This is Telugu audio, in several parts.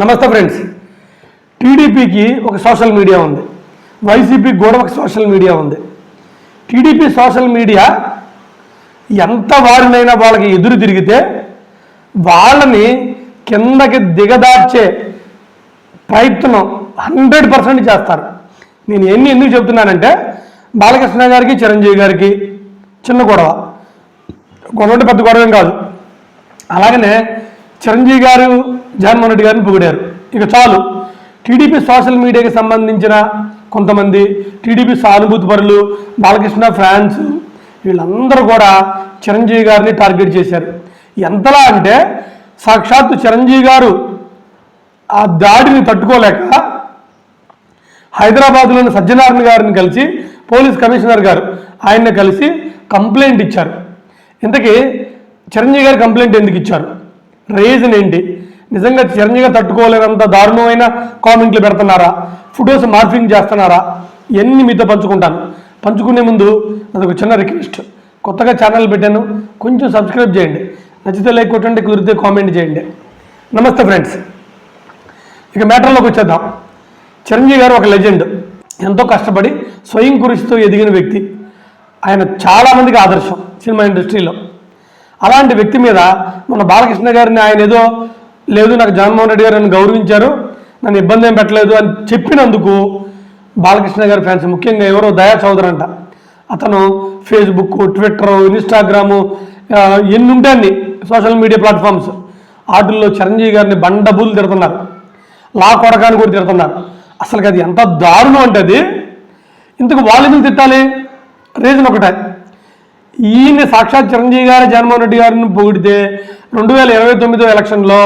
నమస్తే ఫ్రెండ్స్. టీడీపీకి ఒక సోషల్ మీడియా ఉంది. వైసీపీకి కూడా ఒక సోషల్ మీడియా ఉంది. టీడీపీ సోషల్ మీడియా ఎంత వారినైనా వాళ్ళకి ఎదురు తిరిగితే వాళ్ళని కిందకి దిగదార్చే ప్రయత్నం హండ్రెడ్ పర్సెంట్ చేస్తారు. నేను ఎన్ని ఎందుకు చెప్తున్నానంటే బాలకృష్ణ గారికి చిరంజీవి గారికి చిన్న గొడవ. గొడవ పెద్ద గొడవ కాదు. అలాగనే చిరంజీవి గారు జగన్మోహన్ రెడ్డి గారిని పొగిడారు. ఇక చాలు. టీడీపీ సోషల్ మీడియాకి సంబంధించిన కొంతమంది టీడీపీ సానుభూతిపరులు బాలకృష్ణ ఫ్యాన్స్ వీళ్ళందరూ కూడా చిరంజీవి గారిని టార్గెట్ చేశారు. ఎంతలా అంటే సాక్షాత్తు చిరంజీవి గారు ఆ దాడిని తట్టుకోలేక హైదరాబాద్లోని సత్యనారాయణ గారిని కలిసి పోలీస్ కమిషనర్ గారు ఆయన్ని కలిసి కంప్లైంట్ ఇచ్చారు. ఇంతకీ చిరంజీవి గారు కంప్లైంట్ ఎందుకు ఇచ్చారు? రీజన్ ఏంటి? నిజంగా చిరంజీవి తట్టుకోలేనంత దారుణమైన కామెంట్లు పెడుతున్నారా? ఫొటోస్ మార్ఫింగ్ చేస్తున్నారా? ఇవన్నీ మీతో పంచుకుంటాను. పంచుకునే ముందు అదొక చిన్న రిక్వెస్ట్. కొత్తగా ఛానల్ పెట్టాను కొంచెం సబ్స్క్రైబ్ చేయండి. నచ్చితే లైక్ కొట్టండి కుదిరితే కామెంట్ చేయండి. నమస్తే ఫ్రెండ్స్. ఇక మ్యాటర్లోకి వచ్చేద్దాం. చిరంజీవి గారు ఒక లెజెండ్. ఎంతో కష్టపడి స్వయం కృషితో ఎదిగిన వ్యక్తి. ఆయన చాలామందికి ఆదర్శం సినిమా ఇండస్ట్రీలో. అలాంటి వ్యక్తి మీద మన బాలకృష్ణ గారిని ఆయన ఏదో లేదు నాకు జగన్మోహన్ రెడ్డి గారు నన్ను గౌరవించారు నన్ను ఇబ్బంది ఏం పెట్టలేదు అని చెప్పినందుకు బాలకృష్ణ గారి ఫ్యాన్స్ ముఖ్యంగా ఎవరో దయా చౌదరి అంట. అతను ఫేస్బుక్ ట్విట్టర్ ఇన్స్టాగ్రాము ఎన్ని ఉంటే అన్ని సోషల్ మీడియా ప్లాట్ఫామ్స్. వాటిల్లో చిరంజీవి గారిని బండబూలు తిడుతున్నారు. లా కొడకాన్ని కూడా తిడుతున్నారు. అసలుకి అది ఎంత దారుణం అంటే అది. ఇంతకు వాళ్ళు ఎందుకు తిట్టాలి? రీజన్ ఒకటే. ఈయన సాక్షాత్ చిరంజీవి గారు జగన్మోహన్ రెడ్డి గారిని పొగిడితే రెండు వేల ఇరవై తొమ్మిదో ఎలక్షన్లో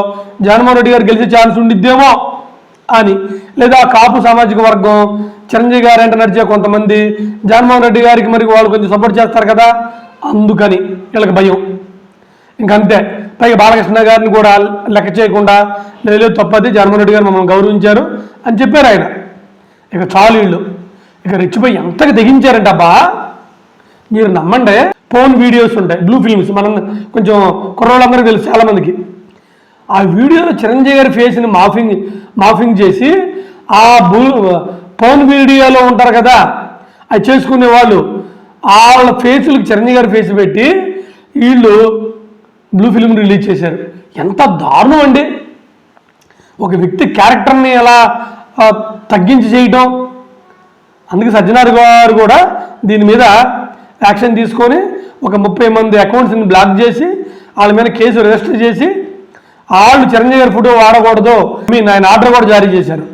జగన్మోహన్ రెడ్డి గారు గెలిచే ఛాన్స్ ఉండిద్దేమో అని. లేదా కాపు సామాజిక వర్గం చిరంజీవి గారు అంటే నడిచే కొంతమంది జగన్మోహన్ రెడ్డి గారికి మరి వాళ్ళు కొంచెం సపోర్ట్ చేస్తారు కదా? అందుకని వీళ్ళకి భయం. ఇంకంతే పైగా బాలకృష్ణ గారిని కూడా లెక్క చేయకుండా లేదు తప్పది జగన్మోహన్ రెడ్డి గారు మమ్మల్ని గౌరవించారు అని చెప్పారు ఆయన. ఇక చాలు వీళ్ళు. ఇక రెచ్చిపోయి ఎంతగా తెగించారంట అబ్బా! మీరు నమ్మండి. ఫోన్ వీడియోస్ ఉంటాయి బ్లూ ఫిల్మ్స్ మనం కొంచెం కుర్రోళ్ళందరికీ తెలుసు చాలామందికి. ఆ వీడియోలో చిరంజీవి గారి ఫేస్ని మాఫింగ్ మాఫింగ్ చేసి ఆ బూ ఫోన్ వీడియోలో ఉంటారు కదా అది చేసుకునే వాళ్ళు. వాళ్ళ ఫేస్లకు చిరంజీవి గారి ఫేస్ పెట్టి వీళ్ళు బ్లూ ఫిల్మ్ రిలీజ్ చేశారు. ఎంత దారుణం అండి. ఒక వ్యక్తి క్యారెక్టర్ని ఎలా తగ్గించి చేయటం. అందుకే సజ్జనార్ గారు కూడా దీని మీద యాక్షన్ తీసుకొని ఒక ముప్పై మంది అకౌంట్స్ని బ్లాక్ చేసి వాళ్ళ మీద కేసు రిజిస్టర్ చేసి వాళ్ళు చిరంజీవి గారి ఫోటో వాడకూడదు మీన్ ఆయన ఆర్డర్ కూడా జారీ చేశారు.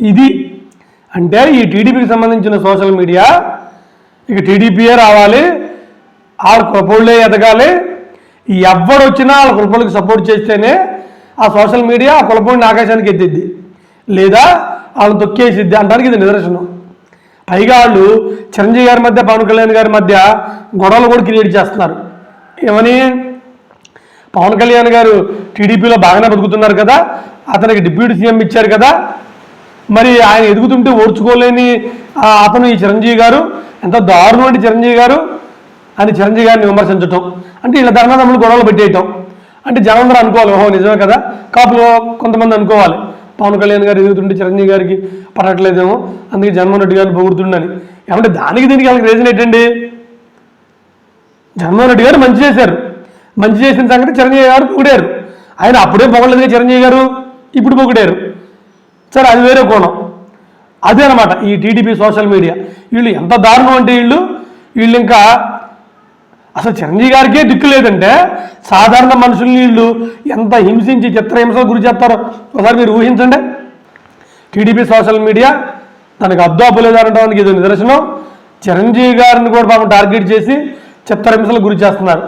ఇది అంటే ఈ టీడీపీకి సంబంధించిన సోషల్ మీడియా ఇక టీడీపీయే రావాలి? వాళ్ళ కృపళ్ళే ఎదగాలి. ఎవడు వచ్చినా వాళ్ళ కులపళ్ళకి సపోర్ట్ చేస్తేనే ఆ సోషల్ మీడియా ఆ కులపడిని ఆకాశానికి ఎత్తిద్ది. లేదా వాళ్ళని తొక్కేసిద్ది. అంటానికి ఇది నిదర్శనం. పైగా వాళ్ళు చిరంజీవి గారి మధ్య పవన్ కళ్యాణ్ గారి మధ్య గొడవలు కూడా క్రియేట్ చేస్తున్నారు. ఏమని? పవన్ కళ్యాణ్ గారు టీడీపీలో బాగానే బతుకుతున్నారు కదా అతనికి డిప్యూటీ సీఎం ఇచ్చారు కదా మరి ఆయన ఎదుగుతుంటే ఓర్చుకోలేని ఆ అతను ఈ చిరంజీవి గారు ఎంత దారుణం అంటే చిరంజీవి గారు అని చిరంజీవి గారిని విమర్శించటం. అంటే ఇలా ధర్మదమ్ములు గొడవలు పెట్టేయటం. అంటే జనందరూ అనుకోవాలి ఓహో నిజమే కదా కాపులో కొంతమంది అనుకోవాలి. పవన్ కళ్యాణ్ గారు ఎదుగుతుంటే చిరంజీవి గారికి పడట్లేదేమో అందుకే జగన్మోహన్ రెడ్డి గారిని పొగుడుతుండని. ఏమంటే దానికి దీనికి వాళ్ళకి రీజన్ ఏంటండి? జగన్మోహన్ రెడ్డి గారు మంచి చేశారు. మంచి చేసిన సంగతి చిరంజీవి గారు పొగిడారు. ఆయన అప్పుడే పొగడలేదు చిరంజీవి గారు ఇప్పుడు పొగిడారు. సరే అది వేరే కోణం. అదే అనమాట ఈ టీడీపీ సోషల్ మీడియా. వీళ్ళు ఎంత దారుణం అంటే వీళ్ళు వీళ్ళు ఇంకా అసలు చిరంజీవి గారికే దిక్కు లేదంటే సాధారణ మనుషుల్ని వీళ్ళు ఎంత హింసించి చిత్రహింసకు గురి చేస్తారో ఒకసారి మీరు ఊహించండి. టీడీపీ సోషల్ మీడియా తనకు అద్దు లేదనడానికి ఇది నిదర్శనం. చిరంజీవి గారిని కూడా పాపం టార్గెట్ చేసి చిత్రహింసలకు గురి చేస్తున్నారు.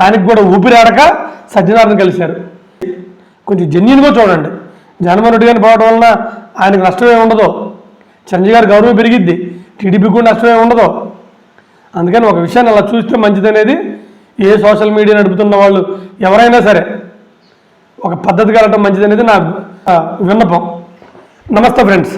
ఆయనకు కూడా ఊపిరాడక సత్యనారాయణ కలిశారు. కొంచెం జెన్యున్గా చూడండి. జగన్మోహన్ గారిని పోవడం వలన ఆయనకు నష్టమే ఉండదు చిరంజీవి గారి గౌరవం పెరిగిద్ది. టీడీపీకి కూడా నష్టమే ఉండదు అందుకని ఒక విషయాన్ని అలా చూస్తే మంచిదనేది ఏ సోషల్ మీడియా నడుపుతున్న వాళ్ళు ఎవరైనా సరే ఒక పద్ధతి వెళ్ళటం మంచిదనేది నా విన్నపం. నమస్తే ఫ్రెండ్స్.